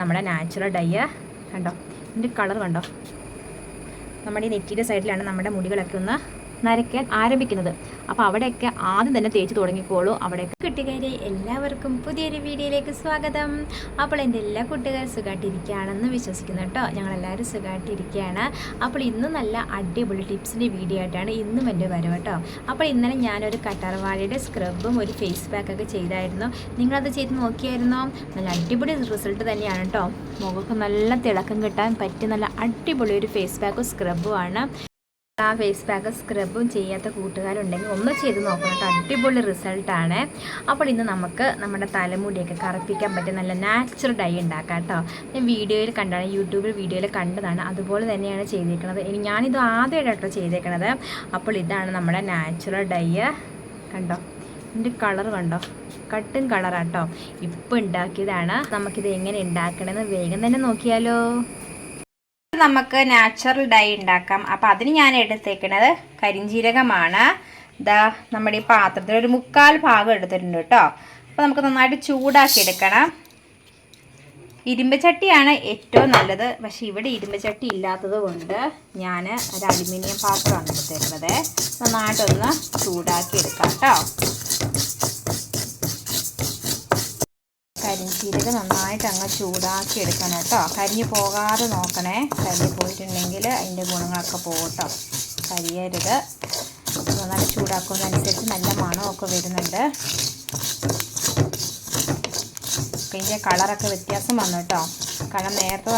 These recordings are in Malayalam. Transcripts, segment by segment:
നമ്മുടെ നാച്ചുറൽ ഡൈ കണ്ടോ? ഇതിന്റെ കളർ കണ്ടോ? നമ്മുടെ നെറ്റിയുടെ സൈഡിലാണ് നമ്മുടെ മുടികളൊക്കെ ഒന്ന് നരയ്ക്കാൻ ആരംഭിക്കുന്നത്. അപ്പോൾ അവിടെയൊക്കെ ആദ്യം തന്നെ തേച്ച് തുടങ്ങിക്കോളൂ. അവിടെയൊക്കെ കുട്ടികാരെ എല്ലാവർക്കും പുതിയൊരു വീഡിയോയിലേക്ക് സ്വാഗതം. അപ്പോൾ എന്റെ എല്ലാ കൂട്ടുകാരും സുഖമായിട്ടിരിക്കുകയാണെന്ന് വിശ്വസിക്കുന്നു കേട്ടോ. ഞങ്ങളെല്ലാവരും സുഖമായിട്ടിരിക്കുകയാണ് അപ്പോൾ ഇന്ന് നല്ല അടിപൊളി ടിപ്സിന്റെ വീഡിയോ ആയിട്ടാണ് ഇന്നും എന്റെ വരവ് കേട്ടോ. അപ്പോൾ ഇന്നലെ ഞാനൊരു കട്ടർവാഴയുടെ സ്ക്രബും ഒരു ഫേസ് പാക്കൊക്കെ ചെയ്തായിരുന്നു. നിങ്ങളത് ചെയ്ത് നോക്കിയായിരുന്നോ? നല്ല അടിപൊളി റിസൾട്ട് തന്നെയാണ് കേട്ടോ. മുഖക്ക് നല്ല തിളക്കം കിട്ടാൻ പറ്റിയ നല്ല അടിപൊളി ഒരു ഫേസ് പാക്കും സ്ക്രബും ആണ്. ആ ഫേസ് പാക്ക് സ്ക്രബും ചെയ്യാത്ത കൂട്ടുകാരുണ്ടെങ്കിൽ ഒന്ന് ചെയ്ത് നോക്കണം കേട്ടോ. അടിപൊളി റിസൾട്ടാണ് അപ്പോൾ ഇന്ന് നമുക്ക് നമ്മുടെ തലമുടിയൊക്കെ കറുപ്പിക്കാൻ പറ്റിയ നല്ല നാച്ചുറൽ ഡൈ ഉണ്ടാക്കാം കേട്ടോ. ഞാൻ വീഡിയോയിൽ കണ്ടാണ് യൂട്യൂബിൽ വീഡിയോയിൽ കണ്ടതാണ്. അതുപോലെ തന്നെയാണ് ചെയ്തിരിക്കുന്നത് ഇനി ഞാനിത് ആദ്യമായിട്ടോ ചെയ്തേക്കണത്. അപ്പോൾ ഇതാണ് നമ്മുടെ നാച്ചുറൽ ഡൈ കണ്ടോ? ഇതിന്റെ കളർ കണ്ടോ? കട്ടും. കളറാട്ടോ ഇപ്പം ഉണ്ടാക്കിയതാണ്. നമുക്കിത് എങ്ങനെ ഉണ്ടാക്കണമെന്ന് വേഗം തന്നെ നോക്കിയാലോ. നമുക്ക് നാച്ചുറൽ ഡൈ ഉണ്ടാക്കാം. അപ്പം അതിന് ഞാൻ എടുത്തേക്കണത് കരിഞ്ജീരകമാണ് ഇതാ നമ്മുടെ ഈ പാത്രത്തിൽ ഒരു മുക്കാൽ ഭാഗം എടുത്തിട്ടുണ്ട് കേട്ടോ. അപ്പോൾ നമുക്ക് നന്നായിട്ട് ചൂടാക്കി എടുക്കണം ഇരുമ്പ് ചട്ടിയാണ് ഏറ്റവും നല്ലത്. പക്ഷേ ഇവിടെ ഇരുമ്പ് ചട്ടി ഇല്ലാത്തത് കൊണ്ട് ഞാൻ ഒരു അലുമിനിയം പാത്രമാണ് എടുത്തേക്കുന്നത് നന്നായിട്ടൊന്ന് ചൂടാക്കി എടുക്കാം കേട്ടോ. കരിഞ്ചീരകം നന്നായിട്ട് അങ്ങ് ചൂടാക്കി എടുക്കണം കേട്ടോ. കരിഞ്ഞു പോകാതെ നോക്കണേ. കരിഞ്ഞു പോയിട്ടുണ്ടെങ്കിൽ അതിന്റെ ഗുണങ്ങളൊക്കെ പോകട്ടോ. കരിയരുത്. നന്നായിട്ട് ചൂടാക്കുന്നതനുസരിച്ച് നല്ല മണമൊക്കെ വരുന്നുണ്ട്. ഇതിന്റെ കളറൊക്കെ വ്യത്യാസം വന്നു കേട്ടോ. കാരണം നേരത്തെ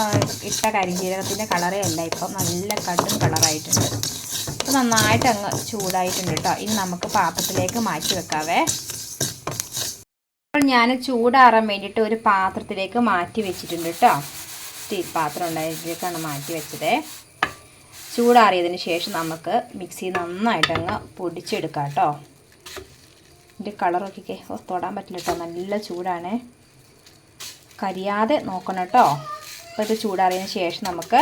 ഇട്ട കരിഞ്ചീരകത്തിന്റെ കളറേ അല്ല. ഇപ്പം നല്ല കടും കളറായിട്ടുണ്ട്. അപ്പോൾ നന്നായിട്ട് അങ്ങ് ചൂടായിട്ടുണ്ട് കേട്ടോ. ഇനി നമുക്ക് പാത്രത്തിലേക്ക് മാറ്റി വെക്കാവേ. ഞാൻ ചൂടാറാൻ വേണ്ടിയിട്ട് ഒരു പാത്രത്തിലേക്ക് മാറ്റി വെച്ചിട്ടുണ്ട് കേട്ടോ. സ്റ്റീൽ പാത്രം ഉണ്ടായതിലേക്കാണ് മാറ്റി വെച്ചത്. ചൂടാറിയതിന് ശേഷം നമുക്ക് മിക്സി നന്നായിട്ട് അങ്ങ് പൊടിച്ചെടുക്കാം കേട്ടോ. ഇതിന്റെ കളറൊക്കെ തൊടാൻ പറ്റില്ല കേട്ടോ. നല്ല ചൂടാണ്. കരിയാതെ നോക്കണം കേട്ടോ. അപ്പോൾ ഇത് ചൂടാറിയതിന് ശേഷം നമുക്ക്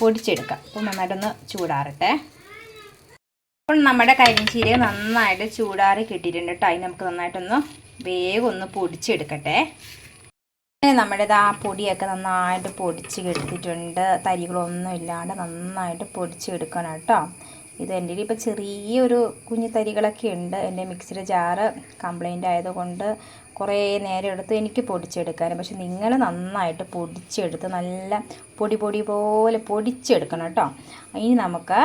പൊടിച്ചെടുക്കാം. അപ്പോൾ നന്നായിട്ടൊന്ന് ചൂടാറട്ടെ. അപ്പോൾ നമ്മുടെ കരിഞ്ചീരക നന്നായിട്ട് ചൂടാറി കിട്ടിയിട്ടുണ്ട് കേട്ടോ. അതിന് നമുക്ക് നന്നായിട്ടൊന്ന് വേഗം ഒന്ന് പൊടിച്ചെടുക്കട്ടെ. നമ്മുടെ ആ പൊടിയൊക്കെ നന്നായിട്ട് പൊടിച്ച് എടുത്തിട്ടുണ്ട് തരികളൊന്നും ഇല്ലാണ്ട് നന്നായിട്ട് പൊടിച്ചെടുക്കണം കേട്ടോ. ഇത് എന്റെ ഇപ്പോൾ ചെറിയൊരു കുഞ്ഞു തരികളൊക്കെ ഉണ്ട്. എന്റെ മിക്സിയുടെ ജാറ് കംപ്ലൈന്റ് ആയതുകൊണ്ട് കുറേ നേരം എടുത്ത് എനിക്ക് പൊടിച്ചെടുക്കാനും. പക്ഷെ നിങ്ങൾ നന്നായിട്ട് പൊടിച്ചെടുത്ത് നല്ല പൊടി പൊടി പോലെ പൊടിച്ചെടുക്കണം കേട്ടോ. ഇനി നമുക്ക്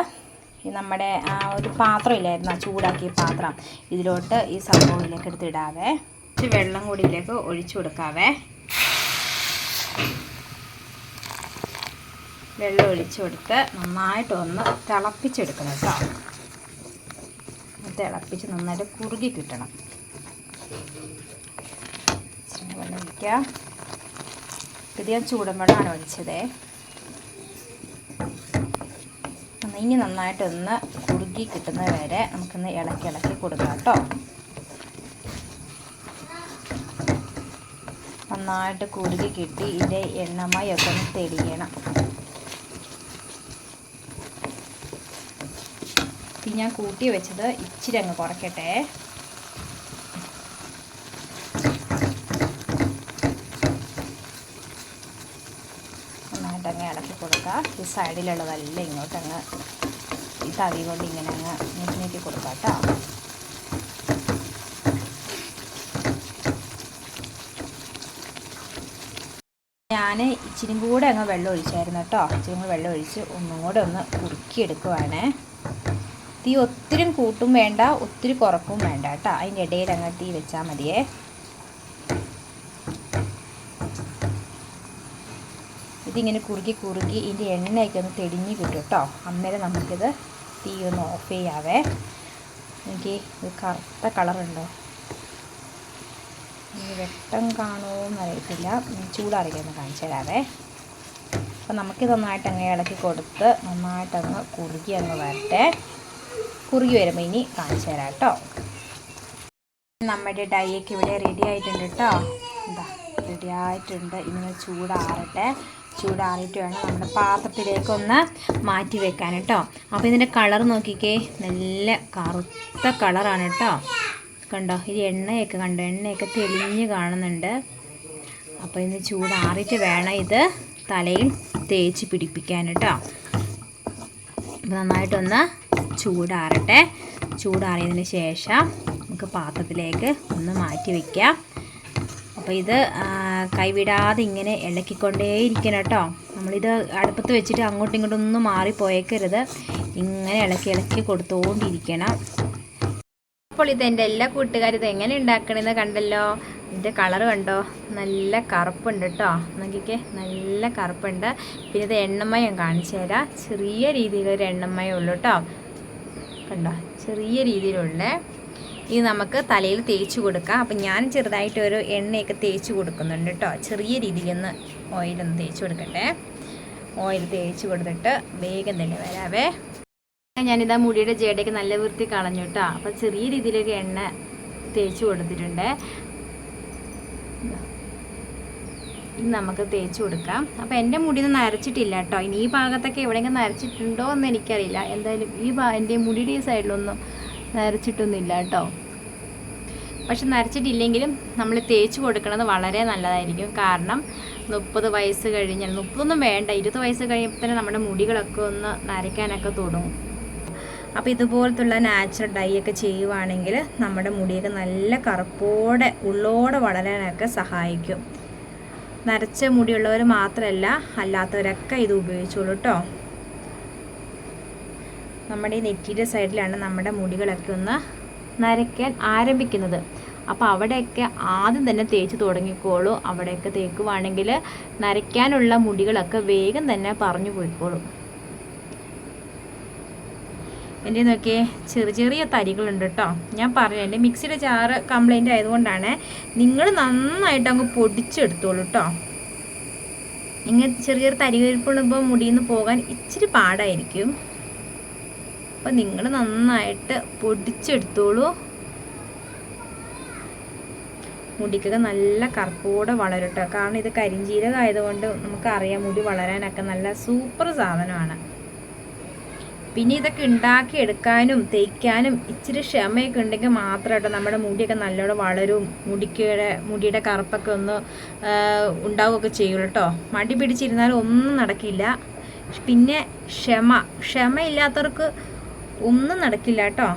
ഈ നമ്മുടെ ഒരു പാത്രം ഇല്ലായിരുന്നു ആ ചൂടാക്കിയ പാത്രം. ഇതിലോട്ട് ഈ സംഭവത്തിലേക്ക് എടുത്തിടാവേ ഇച്ചിരി വെള്ളം കൂടി ഇതിലേക്ക് ഒഴിച്ചു കൊടുക്കാവേ. വെള്ളം ഒഴിച്ചു കൊടുത്ത് നന്നായിട്ടൊന്ന് തിളപ്പിച്ചെടുക്കണം കേട്ടോ. തിളപ്പിച്ച് നന്നായിട്ട് കുറുകി കിട്ടണം. വെള്ളം ഒഴിക്കാം. ഇത് ഞാൻ ചൂടൻ വെള്ളമാണ് ഒഴിച്ചതേ. ഇനി നന്നായിട്ടൊന്ന് കുറുകി കിട്ടുന്നത് വരെ നമുക്കൊന്ന് ഇളക്കി ഇളക്കി കൊടുക്കാം കേട്ടോ. നന്നായിട്ട് കുറുകി കിട്ടി. ഇതിന്റെ എണ്ണമയൊക്കെ ഒന്ന് തെളിയണം. ഞാൻ കൂട്ടി വെച്ചത് ഇച്ചിരി അങ്ങ് കുറയ്ക്കട്ടെ നന്നായിട്ട് അങ്ങ് ഇളക്കി കൊടുക്കുക ഈ സൈഡിലുള്ളതെല്ലാം ഇങ്ങോട്ടങ്ങ് ഈ തവി കൊണ്ട് ഇങ്ങനെ അങ്ങ് നീക്കി നീക്കി കൊടുക്കാം കേട്ടോ. ഞാൻ ഇച്ചിരി കൂടെ അങ്ങ് വെള്ളം ഒഴിച്ചായിരുന്നു കേട്ടോ. ഇച്ചിരി കൂടെ വെള്ളം ഒഴിച്ച് ഒന്നും കൂടെ ഒന്ന് കുറുക്കിയെടുക്കുവാണേ. തീ ഒത്തിരി കൂട്ടും വേണ്ട ഒത്തിരി കുറക്കും വേണ്ട കേട്ടോ. അതിന്റെ ഇടയിൽ അങ്ങ് തീ വെച്ചാൽ മതിയേ. ഇതിങ്ങനെ കുറുകി കുറുകി ഇതിന്റെ എണ്ണയൊക്കെ ഒന്ന് തെളിഞ്ഞ് കിട്ടും കേട്ടോ. അന്നേരം നമുക്കിത് തീ ഒന്ന് ഓഫ് ചെയ്യാവേ. എനിക്ക് ഇത് കറുത്ത കളറുണ്ടോ വെട്ടം കാണുമോ അറിയത്തില്ല. ചൂടാറിക്കൊന്ന് കാണിച്ചു തരാവേ. അപ്പം നമുക്കിത് നന്നായിട്ട് അങ്ങ് ഇളക്കി കൊടുത്ത് നന്നായിട്ട് അങ്ങ് കുറുകി അങ്ങ് വരട്ടെ. കുറുകി വരുമ്പോൾ ഇനി കാണിച്ചു തരാം കേട്ടോ. നമ്മുടെ ഡൈയൊക്കെ ഇവിടെ റെഡി ആയിട്ടുണ്ട് കേട്ടോ. എന്താ റെഡി ആയിട്ടുണ്ട്. ഇങ്ങനെ ചൂടാറട്ടെ. ചൂടാറിയിട്ട് വേണം നമ്മുടെ പാത്രത്തിലേക്കൊന്ന് മാറ്റി വെക്കാൻ കേട്ടോ. അപ്പോൾ ഇതിന്റെ കളർ നോക്കിക്കേ. നല്ല കറുത്ത കളറാണ് കേട്ടോ. കണ്ടോ? ഇത് എണ്ണയൊക്കെ കണ്ടോ? എണ്ണയൊക്കെ തെളിഞ്ഞ് കാണുന്നുണ്ട്. അപ്പോൾ ഇന്ന് ചൂടാറിയിട്ട് വേണം ഇത് തലയിൽ തേച്ച് പിടിപ്പിക്കാൻ കേട്ടോ. നന്നായിട്ടൊന്ന് ചൂടാറട്ടെ. ചൂടാറിയതിന് ശേഷം നമുക്ക് പാത്രത്തിലേക്ക് ഒന്ന് മാറ്റി വയ്ക്കാം അപ്പോൾ ഇത് കൈവിടാതെ ഇങ്ങനെ ഇളക്കിക്കൊണ്ടേയിരിക്കണം കേട്ടോ നമ്മളിത് അടുപ്പത്ത് വെച്ചിട്ട് അങ്ങോട്ടും ഇങ്ങോട്ടും ഒന്നും മാറിപ്പോയേക്കരുത് ഇങ്ങനെ ഇളക്കി ഇളക്കി കൊടുത്തുകൊണ്ടിരിക്കണം അപ്പോൾ ഇത് എന്റെ എല്ലാ കൂട്ടുകാരും ഇത് എങ്ങനെ ഉണ്ടാക്കണമെന്ന് കണ്ടല്ലോ? ഇതിന്റെ കളർ കണ്ടോ? നല്ല കറുപ്പുണ്ട് കേട്ടോ നോക്കിക്കേ നല്ല കറുപ്പുണ്ട്. പിന്നെ ഇത് എണ്ണമയം കാണിച്ചു തരാം. ചെറിയ രീതിയിലൊരു എണ്ണമയം ഉള്ളൂ കേട്ടോ കണ്ടോ? ചെറിയ രീതിയിലുള്ള. ഇത് നമുക്ക് തലയിൽ തേച്ച് കൊടുക്കാം. അപ്പം ഞാൻ ചെറുതായിട്ട് ഒരു എണ്ണയൊക്കെ തേച്ച് കൊടുക്കുന്നുണ്ട് കേട്ടോ ചെറിയ രീതിയിൽ ഒന്ന് ഓയിലൊന്ന് തേച്ച് കൊടുക്കട്ടെ. ഓയിൽ തേച്ച് കൊടുത്തിട്ട് വേഗം തന്നെ വരാവേ. ഞാനിതാ മുടിയുടെ ജടയൊക്കെ നല്ല വൃത്തി കളഞ്ഞു കേട്ടോ അപ്പം ചെറിയ രീതിയിലൊക്കെ എണ്ണ തേച്ച് കൊടുത്തിട്ടുണ്ട്. ഇനി നമുക്ക് തേച്ച് കൊടുക്കാം. അപ്പോൾ എന്റെ മുടിയൊന്നും നരച്ചിട്ടില്ല കേട്ടോ ഇനി ഈ ഭാഗത്തൊക്കെ എവിടെയെങ്കിലും നരച്ചിട്ടുണ്ടോ എന്ന് എനിക്കറിയില്ല. എന്തായാലും ഈ എന്റെ മുടിയുടെ ഈ സൈഡിലൊന്നും നരച്ചിട്ടൊന്നുമില്ല കേട്ടോ. പക്ഷെ നരച്ചിട്ടില്ലെങ്കിലും നമ്മൾ തേച്ച് കൊടുക്കുന്നത് വളരെ നല്ലതായിരിക്കും. കാരണം മുപ്പത് വയസ്സ് കഴിഞ്ഞാൽ മുപ്പതൊന്നും വേണ്ട ഇരുപത് വയസ്സ് കഴിയുമ്പോൾ തന്നെ നമ്മുടെ മുടികളൊക്കെ ഒന്ന് നരയ്ക്കാനൊക്കെ തുടങ്ങും. അപ്പോൾ ഇതുപോലത്തുള്ള നാച്ചുറൽ ഡൈ ഒക്കെ ചെയ്യുവാണെങ്കിൽ നമ്മുടെ മുടിയൊക്കെ നല്ല കറുപ്പോടെ ഉള്ളോടെ വളരാനൊക്കെ സഹായിക്കും. നരച്ച മുടിയുള്ളവർ മാത്രമല്ല അല്ലാത്തവരൊക്കെ ഇത് ഉപയോഗിച്ചോളൂ കേട്ടോ. നമ്മുടെ ഈ നെറ്റിയുടെ സൈഡിലാണ് നമ്മുടെ മുടികളൊക്കെ ഒന്ന് നരയ്ക്കാൻ ആരംഭിക്കുന്നത്. അപ്പോൾ അവിടെയൊക്കെ ആദ്യം തന്നെ തേച്ച് തുടങ്ങിക്കോളൂ. അവിടെയൊക്കെ തേക്കുവാണെങ്കിൽ നരയ്ക്കാനുള്ള മുടികളൊക്കെ വേഗം തന്നെ പറഞ്ഞു പോയിക്കോളും. എന്റെ നോക്കിയേ ചെറിയ ചെറിയ തരികളുണ്ട് കേട്ടോ. ഞാൻ പറഞ്ഞു എന്റെ മിക്സിയുടെ ചാറ് കംപ്ലൈന്റ് ആയതുകൊണ്ടാണ് നിങ്ങൾ നന്നായിട്ട് അങ്ങ് പൊടിച്ചെടുത്തോളൂ കേട്ടോ. ഇങ്ങനെ ചെറിയ ചെറിയ തരികരിപ്പുള്ളുമ്പോൾ മുടിയിൽ നിന്ന് പോകാൻ ഇച്ചിരി പാടായിരിക്കും. അപ്പം നിങ്ങൾ നന്നായിട്ട് പൊടിച്ചെടുത്തോളൂ. മുടിക്കൊക്കെ നല്ല കറുപ്പോടെ വളരും കേട്ടോ കാരണം ഇത് കരിഞ്ചീരകായതുകൊണ്ട് നമുക്കറിയാം മുടി വളരാനൊക്കെ നല്ല സൂപ്പർ സാധനമാണ്. പിന്നെ ഇതൊക്കെ ഉണ്ടാക്കി എടുക്കാനും തേക്കാനും ഇച്ചിരി ക്ഷമയൊക്കെ ഉണ്ടെങ്കിൽ മാത്രമായിട്ട് നമ്മുടെ മുടിയൊക്കെ നല്ലോണം വളരും. മുടിക്കയുടെ മുടിയുടെ കറുപ്പൊക്കെ ഒന്ന് ഉണ്ടാവുകയൊക്കെ ചെയ്യുള്ളൂ കേട്ടോ. മടി പിടിച്ചിരുന്നാലും ഒന്നും നടക്കില്ല. പിന്നെ ക്ഷമ. ക്ഷമയില്ലാത്തവർക്ക് ഒന്നും നടക്കില്ല കേട്ടോ.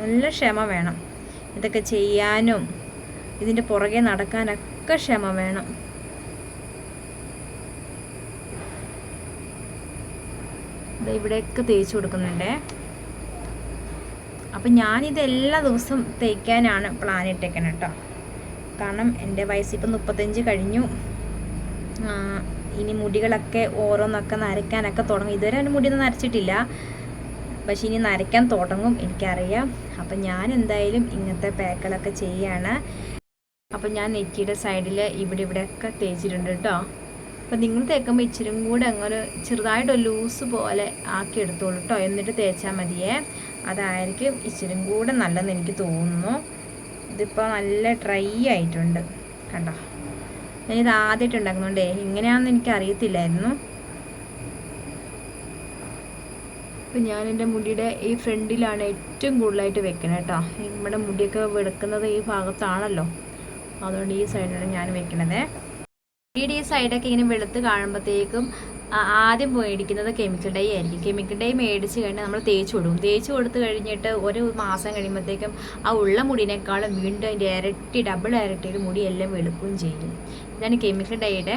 നല്ല ക്ഷമ വേണം. ഇതൊക്കെ ചെയ്യാനും ഇതിന്റെ പുറകെ നടക്കാനൊക്കെ ക്ഷമ വേണം. ഇവിടെയൊക്കെ തേച്ച് കൊടുക്കുന്നുണ്ടേ. അപ്പം ഞാനിത് എല്ലാ ദിവസവും തേക്കാനാണ് പ്ലാൻ ഇട്ടേക്കണം കേട്ടോ കാരണം എന്റെ വയസ്സ് ഇപ്പം മുപ്പത്തഞ്ച് കഴിഞ്ഞു. ഇനി മുടികളൊക്കെ ഓരോന്നൊക്കെ നരയ്ക്കാനൊക്കെ തുടങ്ങും. ഇതുവരെ എന്റെ മുടിയൊന്നും നരച്ചിട്ടില്ല. പക്ഷെ ഇനി നരയ്ക്കാൻ തുടങ്ങും എനിക്കറിയാം. അപ്പം ഞാൻ എന്തായാലും ഇങ്ങനത്തെ പാക്കുകളൊക്കെ ചെയ്യാണ്. അപ്പം ഞാൻ നെറ്റിയുടെ സൈഡിൽ ഇവിടെ ഇവിടെയൊക്കെ തേച്ചിട്ടുണ്ട് കേട്ടോ. അപ്പം നിങ്ങൾ തേക്കുമ്പോൾ ഇച്ചിരും കൂടെ അങ്ങനെ ചെറുതായിട്ട് ലൂസ് പോലെ ആക്കി എടുത്തോളൂ കേട്ടോ. എന്നിട്ട് തേച്ചാൽ മതിയേ. അതായിരിക്കും ഇച്ചിരും കൂടെ നല്ലതെന്ന് എനിക്ക് തോന്നുന്നു. ഇതിപ്പോൾ നല്ല ഡ്രൈ ആയിട്ടുണ്ട് കണ്ടോ. ഞാനിത് ആദ്യമായിട്ട് ഉണ്ടാക്കുന്നുണ്ടേ ഇങ്ങനെയാണെന്ന് എനിക്ക് അറിയത്തില്ലായിരുന്നു അപ്പം ഞാൻ എന്റെ മുടിയുടെ ഈ ഫ്രണ്ടിലാണ് ഏറ്റവും കൂടുതലായിട്ട് വെക്കുന്നത് കേട്ടോ നമ്മുടെ മുടിയൊക്കെ വെടുക്കുന്നത് ഈ ഭാഗത്താണല്ലോ. അതുകൊണ്ട് ഈ സൈഡിലാണ് ഞാൻ വെക്കണത്. മുടിയുടെ ഈ സൈഡൊക്കെ ഇങ്ങനെ വെളുത്ത് കാണുമ്പോഴത്തേക്കും ആദ്യം മേടിക്കുന്നത് കെമിക്കൽ ഡൈ ആയിരിക്കും. കെമിക്കൽ ഡൈ മേടിച്ച് കഴിഞ്ഞാൽ നമ്മൾ തേച്ച് കൊടുക്കും. തേച്ച് കൊടുത്ത് കഴിഞ്ഞിട്ട് ഒരു മാസം കഴിയുമ്പോഴത്തേക്കും ആ ഉള്ള മുടിനേക്കാളും വീണ്ടും അതിന്റെ ഇരട്ടി ഡബിൾ ഇരട്ടിയിൽ മുടിയെല്ലാം വെളുക്കുകയും ചെയ്യും. ഇതാണ് കെമിക്കൽ ഡൈയുടെ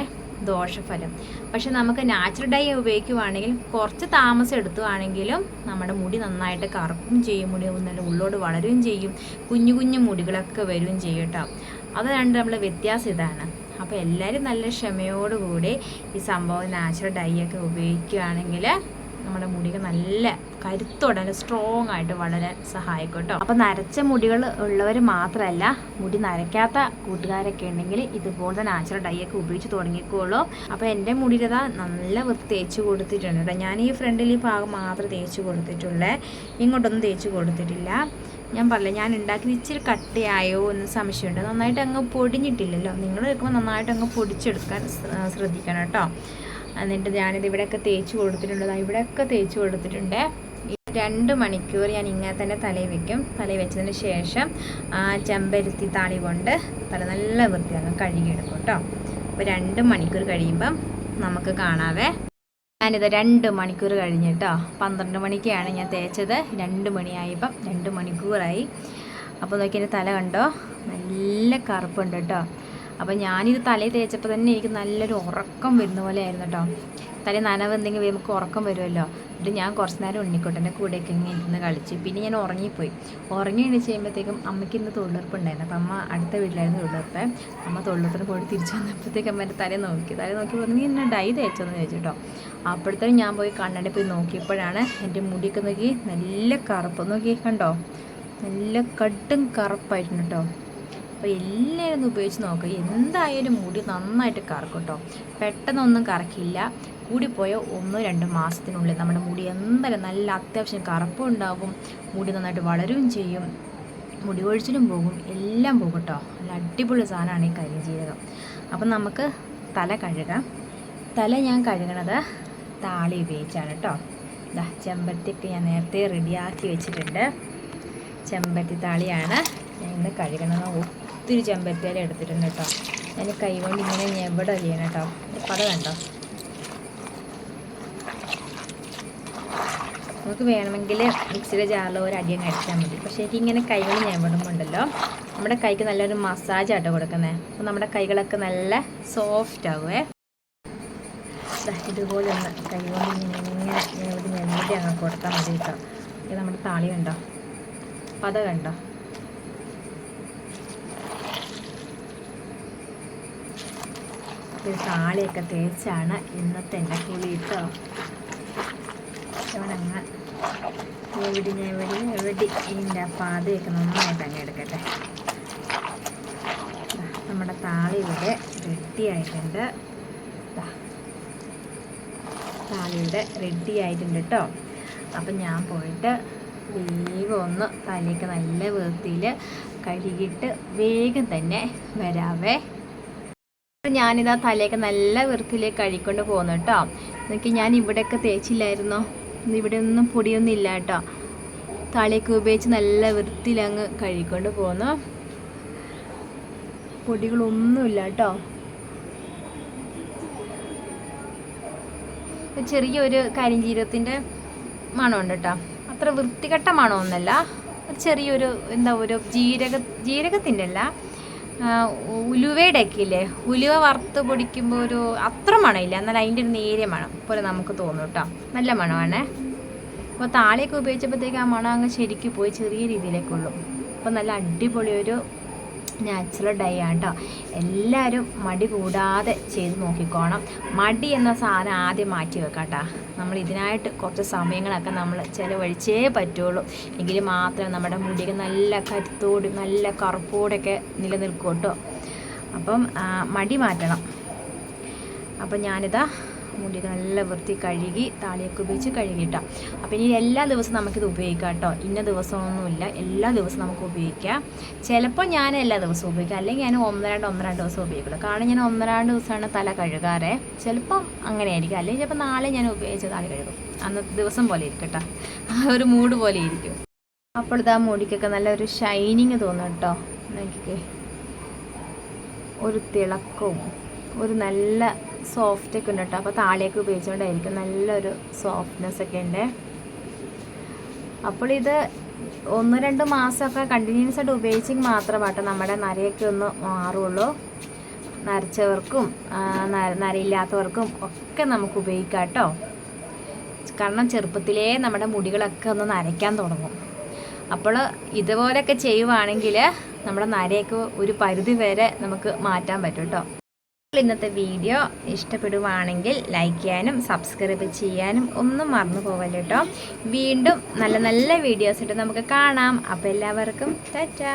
ദോഷഫലം. പക്ഷെ നമുക്ക് നാച്ചുറൽ ഡൈ ഉപയോഗിക്കുവാണെങ്കിൽ കുറച്ച് താമസം എടുത്തുവാണെങ്കിലും നമ്മുടെ മുടി നന്നായിട്ട് കറുപ്പും ചെയ്യും മുടി നല്ല ഉള്ളോട് വളരുകയും ചെയ്യും കുഞ്ഞു കുഞ്ഞു മുടികളൊക്കെ വരികയും ചെയ്യും കേട്ടോ അത് രണ്ട് നമ്മൾ വ്യത്യാസം ഇതാണ്. അപ്പോൾ എല്ലാവരും നല്ല ക്ഷമയോടുകൂടി ഈ സംഭവം നാച്ചുറൽ ഡൈ ഒക്കെ ഉപയോഗിക്കുകയാണെങ്കിൽ നമ്മുടെ മുടികൾ നല്ല കരുത്തോടെ സ്ട്രോങ് ആയിട്ട് വളരാൻ സഹായിക്കും കേട്ടോ അപ്പോൾ നരച്ച മുടികൾ ഉള്ളവർ മാത്രമല്ല മുടി നരയ്ക്കാത്ത കൂട്ടുകാരൊക്കെ ഉണ്ടെങ്കിൽ ഇതുപോലത്തെ നാച്ചുറൽ ഡൈ ഒക്കെ ഉപയോഗിച്ച് തുടങ്ങിക്കോളൂ. അപ്പോൾ എന്റെ മുടിയിലതാ നല്ല വൃത്തി തേച്ച് കൊടുത്തിട്ടുണ്ട് കേട്ടോ ഞാൻ ഈ ഫ്രണ്ടിൽ ഈ ഭാഗം മാത്രമേ തേച്ച് കൊടുത്തിട്ടുള്ളേ. ഇങ്ങോട്ടൊന്നും തേച്ച് കൊടുത്തിട്ടില്ല. ഞാൻ പറഞ്ഞില്ല ഞാൻ ഉണ്ടാക്കിയത് ഇച്ചിരി കട്ടയായോ എന്ന് സംശയമുണ്ട് നന്നായിട്ട് അങ്ങ് പൊടിഞ്ഞിട്ടില്ലല്ലോ. നിങ്ങൾ വെക്കുമ്പോൾ നന്നായിട്ട് അങ്ങ് പൊടിച്ചെടുക്കാൻ ശ്ര- ശ്രദ്ധിക്കണം കേട്ടോ എന്നിട്ട് ഞാനിത് ഇവിടെയൊക്കെ തേച്ച് കൊടുത്തിട്ടുണ്ട് ഇവിടെ ഇവിടെയൊക്കെ തേച്ച് കൊടുത്തിട്ടുണ്ട്. രണ്ട് മണിക്കൂർ ഞാൻ ഇങ്ങനെ തന്നെ തലയിൽ വെക്കും. തലയിൽ വെച്ചതിന് ശേഷം ആ ചെമ്പരുത്തി താളി കൊണ്ട് തല നല്ല വൃത്തിയാകും കഴുകിയെടുക്കും കേട്ടോ. അപ്പോൾ രണ്ട് മണിക്കൂർ കഴിയുമ്പം നമുക്ക് കാണാവേ. ഞാനിത് രണ്ട് മണിക്കൂർ കഴിഞ്ഞിട്ടോ പന്ത്രണ്ട് മണിക്കാണ് ഞാൻ തേച്ചത്. രണ്ട് മണിയായപ്പം രണ്ട് മണിക്കൂറായി. അപ്പോൾ നോക്കി എന്റെ തല കണ്ടോ? നല്ല കറുപ്പുണ്ട് കേട്ടോ. അപ്പോൾ ഞാനിത് തലയിൽ തേച്ചപ്പോൾ തന്നെ എനിക്ക് നല്ലൊരു ഉറക്കം വരുന്ന പോലെ ആയിരുന്നു കേട്ടോ. തലേ നനവ് എന്തെങ്കിലും നമുക്ക് ഉറക്കം വരുമല്ലോ. എന്നിട്ട് ഞാൻ കുറച്ച് നേരം ഉണ്ണിക്കുട്ടന്റെ കൂടെയൊക്കെ ഇങ്ങനെ ഇരുന്ന് കളിച്ച് പിന്നെ ഞാൻ ഉറങ്ങിപ്പോയി. ഉറങ്ങി എണീച്ച് ചെയ്യുമ്പോഴത്തേക്കും അമ്മയ്ക്ക് ഇന്ന് തൊഴിലുറപ്പുണ്ടായിരുന്നു. അപ്പം അമ്മ അടുത്ത വീട്ടിലായിരുന്നു തൊഴിലുറപ്പ്. അമ്മ തൊഴിലുറപ്പിന് പോയി തിരിച്ചു വന്നപ്പോഴത്തേക്ക് അമ്മ എന്റെ തലയിൽ നോക്കി. തല നോക്കി പറഞ്ഞു എന്നെ ഡൈ തേച്ചോന്ന് ചോദിച്ചു കേട്ടോ. അപ്പോഴത്തേക്കും ഞാൻ പോയി കണ്ണടി പോയി നോക്കിയപ്പോഴാണ് എന്റെ മുടിയൊക്കെ നോക്കി നല്ല കറുപ്പ്. നോക്കി കണ്ടോ? നല്ല കട്ടും കറുപ്പായിട്ടുണ്ട് കേട്ടോ. അപ്പോൾ എല്ലാവരും ഒന്ന് ഉപയോഗിച്ച് നോക്കുക എന്തായാലും മുടി നന്നായിട്ട് കറക്കും കേട്ടോ പെട്ടെന്നൊന്നും കറക്കില്ല. കൂടിപ്പോയ ഒന്നോ രണ്ടോ മാസത്തിനുള്ളിൽ നമ്മുടെ മുടി എന്തായാലും നല്ല അത്യാവശ്യം കറുപ്പും ഉണ്ടാകും. മുടി നന്നായിട്ട് വളരുകയും ചെയ്യും. മുടി ഒഴിച്ചിലും പോകും. എല്ലാം പോകും കേട്ടോ നല്ല അടിപൊളി സാധനമാണ് ഈ കരിഞ്ജീരകം അപ്പം നമുക്ക് തല കഴുകാം. തല ഞാൻ കഴുകണത് താളി ഉപയോഗിച്ചാണ് കേട്ടോ ഇതാ ചെമ്പത്തിക്ക് ഞാൻ നേരത്തെ റെഡിയാക്കി വെച്ചിട്ടുണ്ട്. ചെമ്പരത്തി താളിയാണ് ഞാൻ ഇന്ന് കഴുകണത്. ഒത്തിരി ചെമ്പരത്തിയില എടുത്തിട്ടുണ്ട് കേട്ടോ. ഞാൻ കൈ കൊണ്ട് ഇങ്ങനെ ഞെവിടെ ചെയ്യണം കേട്ടോ? പട വേണ്ട നമുക്ക് വേണമെങ്കിൽ മിക്സിയുടെ ജാറിൽ ഒരു അടിയങ്ങ് അടിച്ചാൽ മതി. പക്ഷേ എനിക്കിങ്ങനെ കൈകൾ ഞെവിടുമ്പോണ്ടല്ലോ നമ്മുടെ കൈക്ക് നല്ലൊരു മസാജ് കൊടുക്കുന്നത് അപ്പോൾ നമ്മുടെ കൈകളൊക്കെ നല്ല സോഫ്റ്റ് ആകുമേ ദാ ഇതുപോലെ ഒന്ന് കൈ കൊണ്ട് ഇങ്ങനെ ഞെവിടി അങ്ങ് കൊടുത്താൽ മതി കേട്ടോ. ഇത് നമ്മുടെ താളി കണ്ടോ? പത കണ്ടോ ഇത് താളിയൊക്കെ തേച്ചാണ് ഇന്നത്തെ എന്റെ കുളി കേട്ടോ അവനങ്ങ് എവിടെ എവിടെ എവിടെ? ഇതിന്റെ പാതയൊക്കെ നന്നായിട്ട് അങ്ങ് എടുക്കട്ടെ. നമ്മുടെ താളി ഇവിടെ റെഡി ആയിട്ടുണ്ട് ദാ, താളി ഇവിടെ റെഡി ആയിട്ടുണ്ട് കേട്ടോ അപ്പം ഞാൻ പോയിട്ട് വേഗം ഒന്ന് തലയൊക്കെ നല്ല വൃത്തിയിൽ കഴുകിയിട്ട് വേഗം തന്നെ വരാവേ. അപ്പോൾ ഞാനിതാ തലയൊക്കെ നല്ല വൃത്തിയിലേക്ക് കഴിക്കൊണ്ട് പോകുന്നു കേട്ടോ. എനിക്ക് ഞാൻ ഇവിടെയൊക്കെ തേച്ചില്ലായിരുന്നോ? ഇവിടെ ഒന്നും പൊടിയൊന്നും ഇല്ല കേട്ടോ. തലയൊക്കെ ഉപയോഗിച്ച് നല്ല വൃത്തിയിൽ അങ്ങ് കഴുകിക്കൊണ്ട് പോകുന്നു പൊടികളൊന്നുമില്ല കേട്ടോ. ചെറിയൊരു കരിഞ്ചീരത്തിന്റെ മണമുണ്ട് കേട്ടോ. അത്ര വൃത്തികെട്ട മണമൊന്നുമല്ല. ചെറിയൊരു എന്താ ഒരു ജീരക ജീരകത്തിന്റെ അല്ല ഉലുവയുടെ ഒക്കെ ഇല്ലേ ഉലുവ വറുത്ത് പൊടിക്കുമ്പോൾ ഒരു അത്ര മണമില്ല. എന്നാൽ അതിന്റെ ഒരു നേരിയ മണം പോലെ നമുക്ക് തോന്നും കേട്ടോ. നല്ല മണമാണേ. അപ്പോൾ താളിയൊക്കെ ഉപയോഗിച്ചപ്പോഴത്തേക്ക് ആ മണം അങ്ങ് ശരിക്കും പോയി ചെറിയ രീതിയിലേക്കുള്ളൂ. അപ്പോൾ നല്ല അടിപൊളി ഒരു നാച്ചുറൽ ഡൈ ആണ് കേട്ടോ എല്ലാവരും മടി കൂടാതെ ചെയ്ത് നോക്കിക്കോണം. മടി എന്ന സാധനം ആദ്യം മാറ്റി വെക്കാം കേട്ടോ നമ്മൾ ഇതിനായിട്ട് കുറച്ച് സമയങ്ങളൊക്കെ നമ്മൾ ചിലവഴിച്ചേ പറ്റുള്ളൂ. എങ്കിൽ മാത്രമേ നമ്മുടെ മുടിയൊക്കെ നല്ല കരുത്തോട് നല്ല കറുപ്പോടൊക്കെ നിലനിൽക്കും കേട്ടോ അപ്പം മടി മാറ്റണം. അപ്പം ഞാനിതാ മുടിയൊക്കെ നല്ല വൃത്തി കഴുകി താളിയൊക്കെ ഉപയോഗിച്ച് കഴുകിയിട്ടോ. അപ്പം ഇനി എല്ലാ ദിവസവും നമുക്കിത് ഉപയോഗിക്കാം കേട്ടോ. ഇന്ന ദിവസമൊന്നുമില്ല. എല്ലാ ദിവസവും നമുക്ക് ഉപയോഗിക്കാം. ചിലപ്പോൾ ഞാൻ എല്ലാ ദിവസവും ഉപയോഗിക്കാം. അല്ലെങ്കിൽ ഞാൻ ഒന്ന് രണ്ട് ഒന്ന് രണ്ട് ദിവസം ഉപയോഗിക്കുള്ളൂ. കാരണം ഞാൻ ഒന്ന് രണ്ട് ദിവസമാണ് തല കഴുകാറ്. ചിലപ്പം അങ്ങനെ ആയിരിക്കും അല്ലെങ്കിൽ ചിലപ്പോൾ നാളെ ഞാൻ ഉപയോഗിച്ച് താളി കഴുകും. അന്നത്തെ ദിവസം പോലെ ഇരിക്കും കേട്ടോ. ആ ഒരു മൂഡ് പോലെ ഇരിക്കും. അപ്പോൾ ഇതാ മുടിക്കൊക്കെ നല്ലൊരു ഷൈനിങ് തോന്നും കേട്ടോ. നോക്കിക്കേ. ഒരു തിളക്കവും ഒരു നല്ല സോഫ്റ്റ് ഒക്കെ ഉണ്ട് കേട്ടോ. അപ്പോൾ താളിയൊക്കെ ഉപയോഗിച്ചുകൊണ്ടായിരിക്കും നല്ലൊരു സോഫ്റ്റ്നെസ് ഒക്കെ ഉണ്ട്. അപ്പോൾ ഇത് ഒന്ന് രണ്ട് മാസമൊക്കെ കണ്ടിന്യൂസ് ആയിട്ട് ഉപയോഗിച്ചെങ്കിൽ മാത്രമാട്ടോ നമ്മുടെ നരയൊക്കെ ഒന്ന് മാറുള്ളൂ. നരച്ചവർക്കും നരയില്ലാത്തവർക്കും ഒക്കെ നമുക്ക് ഉപയോഗിക്കാം കേട്ടോ. കാരണം ചെറുപ്പത്തിലേ നമ്മുടെ മുടികളൊക്കെ ഒന്ന് നരയ്ക്കാൻ തുടങ്ങും. അപ്പോൾ ഇതുപോലെയൊക്കെ ചെയ്യുവാണെങ്കിൽ നമ്മുടെ നരയൊക്കെ ഒരു പരിധി വരെ നമുക്ക് മാറ്റാൻ പറ്റും കേട്ടോ. ഇന്നത്തെ വീഡിയോ ഇഷ്ടപ്പെടുവാണെങ്കിൽ ലൈക്ക് ചെയ്യാനും സബ്സ്ക്രൈബ് ചെയ്യാനും ഒന്നും മറന്നു പോകല്ലോ കേട്ടോ വീണ്ടും നല്ല നല്ല വീഡിയോസ് ഇട്ട് നമുക്ക് കാണാം. അപ്പോൾ എല്ലാവർക്കും ടാറ്റാ.